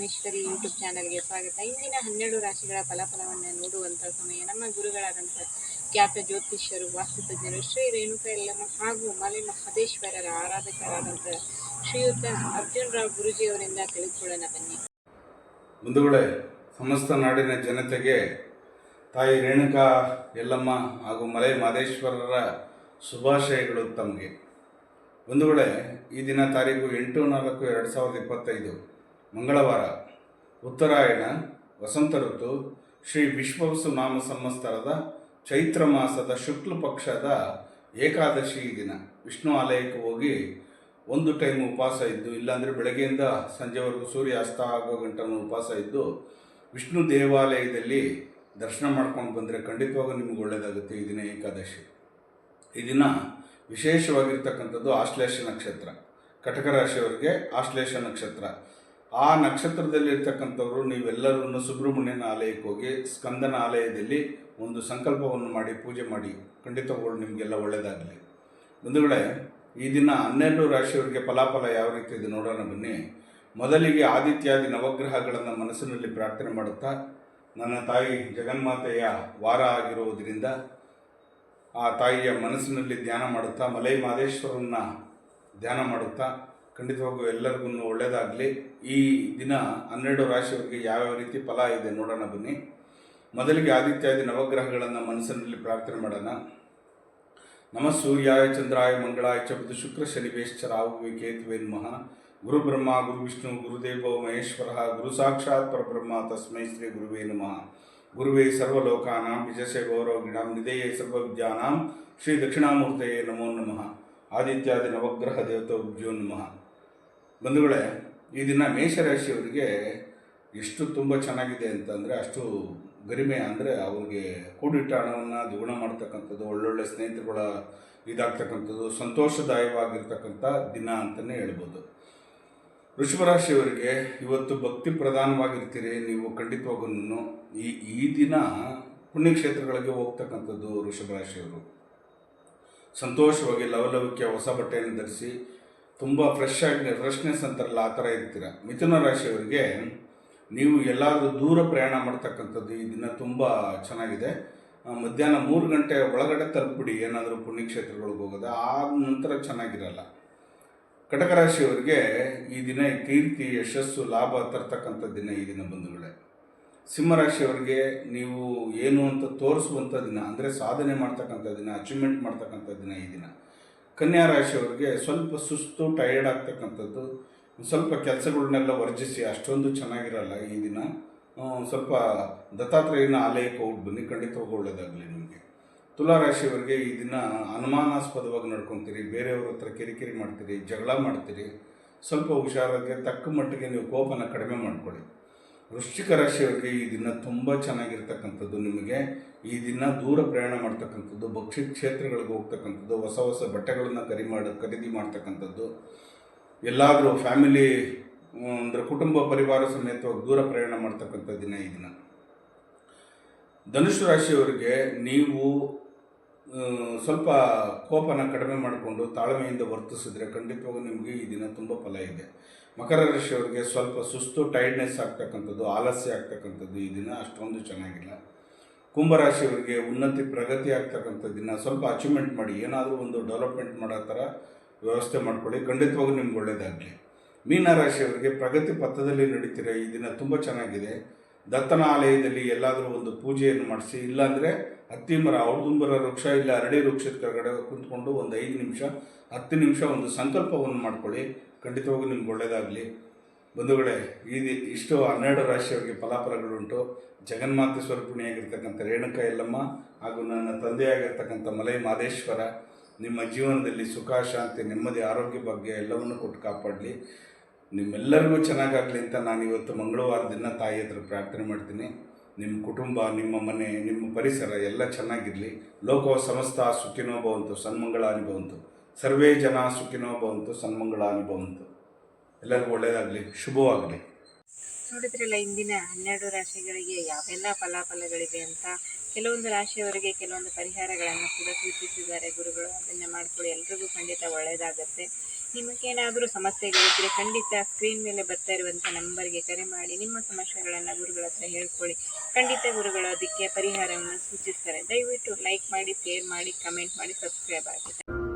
Jnaneshwari YouTube ಚಾನಲ್ಗೆ ಸ್ವಾಗತ. ಇಂದಿನ ಹನ್ನೆರಡು ರಾಶಿಗಳ ಫಲಾಫಲವನ್ನು ನೋಡುವಂಥ ಸಮಯ. ನಮ್ಮ ಗುರುಗಳಾದಂಥ ಖ್ಯಾತ ಜ್ಯೋತಿಷ್ಯರು, ವಾಸ್ತುತಜ್ಞರು, ಶ್ರೀ ರೇಣುಕ ಎಲ್ಲಮ್ಮ ಹಾಗೂ ಮಲೆ ಮಹದೇಶ್ವರರ ಆರಾಧಕರಾದಂಥ ಶ್ರೀಯುತ ಅರ್ಜುನ್ ರಾವ್ ಗುರುಜಿಯವರಿಂದ ತಿಳಿದುಕೊಳ್ಳೋಣ ಬನ್ನಿ. ಬಂಧುಗಳೇ, ಸಮಸ್ತ ನಾಡಿನ ಜನತೆಗೆ ತಾಯಿ ರೇಣುಕಾ ಎಲ್ಲಮ್ಮ ಹಾಗೂ ಮಲೆ ಮಹದೇಶ್ವರರ ಶುಭಾಶಯಗಳು ತಮಗೆ. ಬಂಧುಗಳೇ, ಈ ದಿನ ತಾರೀಕು ಎಂಟು ನಾಲ್ಕು ಎರಡು ಸಾವಿರದ ಇಪ್ಪತ್ತೈದು. ಮಂಗಳವಾರ, ಉತ್ತರಾಯಣ, ವಸಂತ ಋತು, ಶ್ರೀ ವಿಶ್ವವಸು ನಾಮ ಸಂವತ್ಸರದ ಚೈತ್ರ ಮಾಸದ ಶುಕ್ಲ ಪಕ್ಷದ ಏಕಾದಶಿ ದಿನ. ವಿಷ್ಣು ಆಲಯಕ್ಕೆ ಹೋಗಿ ಒಂದು ಟೈಮ್ ಉಪವಾಸ ಇದ್ದು, ಇಲ್ಲಾಂದರೆ ಬೆಳಗ್ಗೆಯಿಂದ ಸಂಜೆವರೆಗೂ ಸೂರ್ಯ ಅಸ್ತ ಆಗೋ ಗಂಟನೂ ಉಪವಾಸ ಇದ್ದು, ವಿಷ್ಣು ದೇವಾಲಯದಲ್ಲಿ ದರ್ಶನ ಮಾಡ್ಕೊಂಡು ಬಂದರೆ ಖಂಡಿತವಾಗೂ ನಿಮ್ಗೆ ಒಳ್ಳೆಯದಾಗುತ್ತೆ ಈ ದಿನ ಏಕಾದಶಿ. ಈ ದಿನ ವಿಶೇಷವಾಗಿರ್ತಕ್ಕಂಥದ್ದು ಆಶ್ಲೇಷ ನಕ್ಷತ್ರ. ಕಟಕ ರಾಶಿಯವರಿಗೆ ಆಶ್ಲೇಷ ನಕ್ಷತ್ರ. ಆ ನಕ್ಷತ್ರದಲ್ಲಿರ್ತಕ್ಕಂಥವ್ರು ನೀವೆಲ್ಲರೂ ಸುಬ್ರಹ್ಮಣ್ಯನ ಆಲಯಕ್ಕೆ ಹೋಗಿ ಸ್ಕಂದನ ಆಲಯದಲ್ಲಿ ಒಂದು ಸಂಕಲ್ಪವನ್ನು ಮಾಡಿ ಪೂಜೆ ಮಾಡಿ. ಖಂಡಿತವಾಗಲು ನಿಮಗೆಲ್ಲ ಒಳ್ಳೆಯದಾಗಲಿ ಬಂಧುಗಳೇ, ಈ ದಿನ ಹನ್ನೆರಡು ರಾಶಿಯವರಿಗೆ ಫಲಾಫಲ ಯಾವ ರೀತಿ ಇದೆ ನೋಡೋಣ ಬನ್ನಿ. ಮೊದಲಿಗೆ ಆದಿತ್ಯಾದಿ ನವಗ್ರಹಗಳನ್ನು ಮನಸ್ಸಿನಲ್ಲಿ ಪ್ರಾರ್ಥನೆ ಮಾಡುತ್ತಾ, ನನ್ನ ತಾಯಿ ಜಗನ್ಮಾತೆಯ ವಾರ ಆಗಿರುವುದರಿಂದ ಆ ತಾಯಿಯ ಮನಸ್ಸಿನಲ್ಲಿ ಧ್ಯಾನ ಮಾಡುತ್ತಾ, ಮಲೈ ಮಾದೇಶ್ವರನ್ನ ಧ್ಯಾನ ಮಾಡುತ್ತಾ ಖಂಡಿತವಾಗೂ ಎಲ್ಲರಿಗೂ ಒಳ್ಳೆಯದಾಗಲಿ ಈ ದಿನ ಹನ್ನೆರಡು ರಾಶಿಯವರಿಗೆ ಯಾವ್ಯಾವ ರೀತಿ ಫಲ ಇದೆ ನೋಡೋಣ ಬನ್ನಿ. ಮೊದಲಿಗೆ ಆದಿತ್ಯಾದಿ ನವಗ್ರಹಗಳನ್ನು ಮನಸ್ಸಿನಲ್ಲಿ ಪ್ರಾರ್ಥನೆ ಮಾಡೋಣ. ನಮ ಸೂರ್ಯಾಯ, ಚಂದ್ರಾಯ, ಮಂಗಳಾಯ, ಚ ಬುಧ, ಶುಕ್ರ ಶನಿವೇಶ್ಚರಾವು ಕೇತುವೆ ನಮಃ. ಗುರು ಬ್ರಹ್ಮ, ಗುರು ವಿಷ್ಣು ಗುರುದೇವೋ ಮಹೇಶ್ವರ, ಗುರು ಸಾಕ್ಷಾತ್ ಪರಬ್ರಹ್ಮ, ತಸ್ಮೈ ಶ್ರೀ ಗುರುವೇ ನಮಃ. ಗುರುವೇ ಸರ್ವಲೋಕಾನಾಂ ವಿಜಸೆ ಗೌರವಗಿಣಾಂ ನಿಧೇಯೇ ಸರ್ವವಿದ್ಯಾನಾಂ ಶ್ರೀ ದಕ್ಷಿಣಾಮೂರ್ತಯೇ ನಮೋ ನಮಃ. ಆದಿತ್ಯಾದಿ ನವಗ್ರಹ ದೇವತೋ ನಮಃ. ಬಂಧುಗಳೇ, ಈ ದಿನ ಮೇಷರಾಶಿಯವರಿಗೆ ಎಷ್ಟು ತುಂಬ ಚೆನ್ನಾಗಿದೆ ಅಂತಂದರೆ ಅಷ್ಟು ಗರಿಮೆ ಅಂದರೆ ಅವ್ರಿಗೆ ಕೂಡಿಟ್ಟ ಹಣವನ್ನು ದ್ವಿಗುಣ ಮಾಡ್ತಕ್ಕಂಥದ್ದು, ಒಳ್ಳೊಳ್ಳೆ ಸ್ನೇಹಿತರುಗಳ ಇದಾಗ್ತಕ್ಕಂಥದ್ದು ಸಂತೋಷದಾಯವಾಗಿರ್ತಕ್ಕಂಥ ದಿನ ಅಂತಲೇ ಹೇಳ್ಬೋದು. ವೃಷಭರಾಶಿಯವರಿಗೆ ಇವತ್ತು ಭಕ್ತಿ ಪ್ರಧಾನವಾಗಿರ್ತೀರಿ, ನೀವು ಖಂಡಿತವಾಗೂ ಈ ಈ ದಿನ ಪುಣ್ಯಕ್ಷೇತ್ರಗಳಿಗೆ ಹೋಗ್ತಕ್ಕಂಥದ್ದು ವೃಷಭರಾಶಿಯವರು. ಸಂತೋಷವಾಗಿ ಲವಲವಿಕೆ ಹೊಸ ಬಟ್ಟೆಯನ್ನು ಧರಿಸಿ ತುಂಬ ಫ್ರೆಶ್ ಆಗಿ ಫ್ರೆಶ್ನೆಸ್ ಅಂತಾರಲ್ಲ, ಆ ಥರ ಇರ್ತೀರ. ಮಿಥುನ ರಾಶಿಯವರಿಗೆ ನೀವು ಎಲ್ಲಾದರೂ ದೂರ ಪ್ರಯಾಣ ಮಾಡ್ತಕ್ಕಂಥದ್ದು ಈ ದಿನ ತುಂಬ ಚೆನ್ನಾಗಿದೆ. ಮಧ್ಯಾಹ್ನ ಮೂರು ಗಂಟೆ ಒಳಗಡೆ ತಲುಪಿಡಿ, ಏನಾದರೂ ಪುಣ್ಯಕ್ಷೇತ್ರಗಳಿಗೆ ಹೋಗೋದು, ಆದ ನಂತರ ಚೆನ್ನಾಗಿರಲ್ಲ. ಕಟಕ ರಾಶಿಯವರಿಗೆ ಈ ದಿನ ಕೀರ್ತಿ, ಯಶಸ್ಸು, ಲಾಭ ತರ್ತಕ್ಕಂಥ ದಿನ ಈ ದಿನ ಬಂಧುಗಳೇ. ಸಿಂಹರಾಶಿಯವರಿಗೆ ನೀವು ಏನು ಅಂತ ತೋರಿಸುವಂಥ ದಿನ, ಅಂದರೆ ಸಾಧನೆ ಮಾಡ್ತಕ್ಕಂಥ ದಿನ ಅಚೀವ್ಮೆಂಟ್ ಮಾಡ್ತಕ್ಕಂಥ ದಿನ ಈ ದಿನ. ಕನ್ಯಾ ರಾಶಿಯವರಿಗೆ ಸ್ವಲ್ಪ ಸುಸ್ತು ಟಯರ್ಡ್ ಆಗ್ತಕ್ಕಂಥದ್ದು, ಸ್ವಲ್ಪ ಕೆಲಸಗಳನ್ನೆಲ್ಲ ವರ್ಜಿಸಿ, ಅಷ್ಟೊಂದು ಚೆನ್ನಾಗಿರಲ್ಲ ಈ ದಿನ. ಸ್ವಲ್ಪ ದತ್ತಾತ್ರೇಯನ ಆಲಯಕ್ಕೆ ಹೋಗಿ ಬನ್ನಿ ಖಂಡಿತವಾಗಿ ಒಳ್ಳೆಯದಾಗಲಿ ನಿಮಗೆ. ತುಲಾರಾಶಿಯವರಿಗೆ ಈ ದಿನ ಅನುಮಾನಾಸ್ಪದವಾಗಿ ನಡ್ಕೊತೀರಿ, ಬೇರೆಯವ್ರ ಹತ್ರ ಕಿರಿಕಿರಿ ಮಾಡ್ತೀರಿ, ಜಗಳ ಮಾಡ್ತೀರಿ. ಸ್ವಲ್ಪ ಹುಷಾರಾಗಿ ತಕ್ಕ ಮಟ್ಟಿಗೆ ನೀವು ಕೋಪನ ಕಡಿಮೆ ಮಾಡ್ಕೊಳ್ಳಿ. ವೃಶ್ಚಿಕ ರಾಶಿಯವರಿಗೆ ಈ ದಿನ ತುಂಬ ಚೆನ್ನಾಗಿರ್ತಕ್ಕಂಥದ್ದು. ನಿಮಗೆ ಈ ದಿನ ದೂರ ಪ್ರಯಾಣ ಮಾಡ್ತಕ್ಕಂಥದ್ದು, ಭಕ್ಷ್ಯ ಕ್ಷೇತ್ರಗಳಿಗೆ ಹೋಗ್ತಕ್ಕಂಥದ್ದು, ಹೊಸ ಹೊಸ ಬಟ್ಟೆಗಳನ್ನು ಖರೀದಿ ಮಾಡಿ, ಖರೀದಿ ಮಾಡ್ತಕ್ಕಂಥದ್ದು. ಎಲ್ಲಾದರೂ ಫ್ಯಾಮಿಲಿ, ಅಂದರೆ ಕುಟುಂಬ ಪರಿವಾರ ಸಮೇತವಾಗಿ ದೂರ ಪ್ರಯಾಣ ಮಾಡ್ತಕ್ಕಂಥ ದಿನ ಈ ದಿನ. ಧನುಷ್ ರಾಶಿಯವರಿಗೆ ನೀವು ಸ್ವಲ್ಪ ಕೋಪನ ಕಡಿಮೆ ಮಾಡಿಕೊಂಡು ತಾಳ್ಮೆಯಿಂದ ವರ್ತಿಸಿದ್ರೆ ಖಂಡಿತವಾಗೂ ನಿಮಗೆ ಈ ದಿನ ತುಂಬ ಫಲ ಇದೆ. ಮಕರ ರಾಶಿಯವರಿಗೆ ಸ್ವಲ್ಪ ಸುಸ್ತು ಟೈರ್ಡ್ನೆಸ್ ಆಗ್ತಕ್ಕಂಥದ್ದು, ಆಲಸ್ಯ ಆಗ್ತಕ್ಕಂಥದ್ದು ಈ ದಿನ ಅಷ್ಟೊಂದು ಚೆನ್ನಾಗಿಲ್ಲ. ಕುಂಭರಾಶಿಯವರಿಗೆ ಉನ್ನತಿ, ಪ್ರಗತಿ ಆಗ್ತಕ್ಕಂಥ ದಿನ ಸ್ವಲ್ಪ ಅಚೀವ್ಮೆಂಟ್ ಮಾಡಿ, ಏನಾದರೂ ಒಂದು ಡೆವಲಪ್ಮೆಂಟ್ ಮಾಡೋ ಥರ ವ್ಯವಸ್ಥೆ ಮಾಡ್ಕೊಳ್ಳಿ, ಖಂಡಿತವಾಗೂ ನಿಮ್ಗೆ ಒಳ್ಳೆಯದಾಗಲಿ ಮೀನರಾಶಿಯವರಿಗೆ ಪ್ರಗತಿ ಪಥದಲ್ಲಿ ನಡೀತೀರ ಈ ದಿನ ತುಂಬ ಚೆನ್ನಾಗಿದೆ. ದತ್ತನ ಆಲಯದಲ್ಲಿ ಎಲ್ಲಾದರೂ ಒಂದು ಪೂಜೆಯನ್ನು ಮಾಡಿಸಿ, ಇಲ್ಲಾಂದರೆ ಹತ್ತಿ ಮರ ಔದುಂಬರ ವೃಕ್ಷ ಇಲ್ಲ ಅರಳಿ ವೃಕ್ಷದ ಕೆಳಗಡೆ ಕುಂತ್ಕೊಂಡು ಒಂದು ಐದು ನಿಮಿಷ, ಹತ್ತು ನಿಮಿಷ ಒಂದು ಸಂಕಲ್ಪವನ್ನು ಮಾಡ್ಕೊಳ್ಳಿ. ಖಂಡಿತವಾಗೂ ನಿಮ್ಗೆ ಒಳ್ಳೆಯದಾಗಲಿ ಬಂಧುಗಳೇ, ಈ ದಿ- ಇಷ್ಟು ಹನ್ನೆರಡು ರಾಶಿಯವರಿಗೆ ಫಲಾಫಲಗಳುಂಟು. ಜಗನ್ಮಾತೆ ಸ್ವರೂಪಿಣಿಯಾಗಿರ್ತಕ್ಕಂಥ ರೇಣುಕಾ ಎಲ್ಲಮ್ಮ ಹಾಗೂ ನನ್ನ ತಂದೆಯಾಗಿರ್ತಕ್ಕಂಥ ಮಲೈ ಮಾದೇಶ್ವರ, ನಿಮ್ಮ ಜೀವನದಲ್ಲಿ ಸುಖ, ಶಾಂತಿ, ನೆಮ್ಮದಿ, ಆರೋಗ್ಯ ಬಗ್ಗೆ ಎಲ್ಲವನ್ನು ಕೊಟ್ಟು ಕಾಪಾಡಲಿ. ನಿಮ್ಮೆಲ್ಲರಿಗೂ ಚೆನ್ನಾಗಾಗಲಿ ಅಂತ ನಾನು ಇವತ್ತು ಮಂಗಳವಾರ ದಿನ ತಾಯಿ ಹತ್ರ ಪ್ರಾರ್ಥನೆ ಮಾಡ್ತೀನಿ. ನಿಮ್ಮ ಕುಟುಂಬ, ನಿಮ್ಮ ಮನೆ, ನಿಮ್ಮ ಪರಿಸರ ಎಲ್ಲ ಚೆನ್ನಾಗಿರಲಿ. ಲೋಕೋ ಸಮಸ್ತ ಸುಖಿನೋ ಭವಂತು ಸನ್ಮಂಗಳ ಅನುಭವಂತು ಸರ್ವೇ ಜನ ಸುಖಿನೋ ಭವಂತು ಸನ್ಮಂಗಳ ಅನುಭವಂತು ಎಲ್ಲರಿಗೂ ಒಳ್ಳೆಯದಾಗಲಿ ಶುಭವಾಗಲಿ. ನೋಡಿದ್ರಲ್ಲ, ಇಂದಿನ ಹನ್ನೆರಡು ರಾಶಿಗಳಿಗೆ ಯಾವೆಲ್ಲ ಫಲಾಫಲಗಳಿವೆ ಅಂತ ಕೆಲವೊಂದು ರಾಶಿಯವರಿಗೆ ಕೆಲವೊಂದು ಪರಿಹಾರಗಳನ್ನು ಕೂಡ ಸೂಚಿಸಿದ್ದಾರೆ ಗುರುಗಳು. ಅದನ್ನು ಮಾಡ್ಕೊಳ್ಳಿ. ಎಲ್ರಿಗೂ ಖಂಡಿತ ಒಳ್ಳೆಯದಾಗತ್ತೆ ನಿಮಗೇನಾದರೂ ಸಮಸ್ಯೆಗಳಿದ್ದರೆ ಖಂಡಿತ ಸ್ಕ್ರೀನ್ ಮೇಲೆ ಬರ್ತಾ ಇರುವಂಥ ನಂಬರ್ಗೆ ಕರೆ ಮಾಡಿ. ನಿಮ್ಮ ಸಮಸ್ಯೆಗಳನ್ನು ಗುರುಗಳ ಹತ್ರ ಹೇಳ್ಕೊಳ್ಳಿ. ಖಂಡಿತ ಗುರುಗಳು ಅದಕ್ಕೆ ಪರಿಹಾರವನ್ನು ಸೂಚಿಸ್ತಾರೆ. ದಯವಿಟ್ಟು ಲೈಕ್ ಮಾಡಿ ಶೇರ್ ಮಾಡಿ ಕಮೆಂಟ್ ಮಾಡಿ ಸಬ್ಸ್ಕ್ರೈಬ್ ಆಗಿ.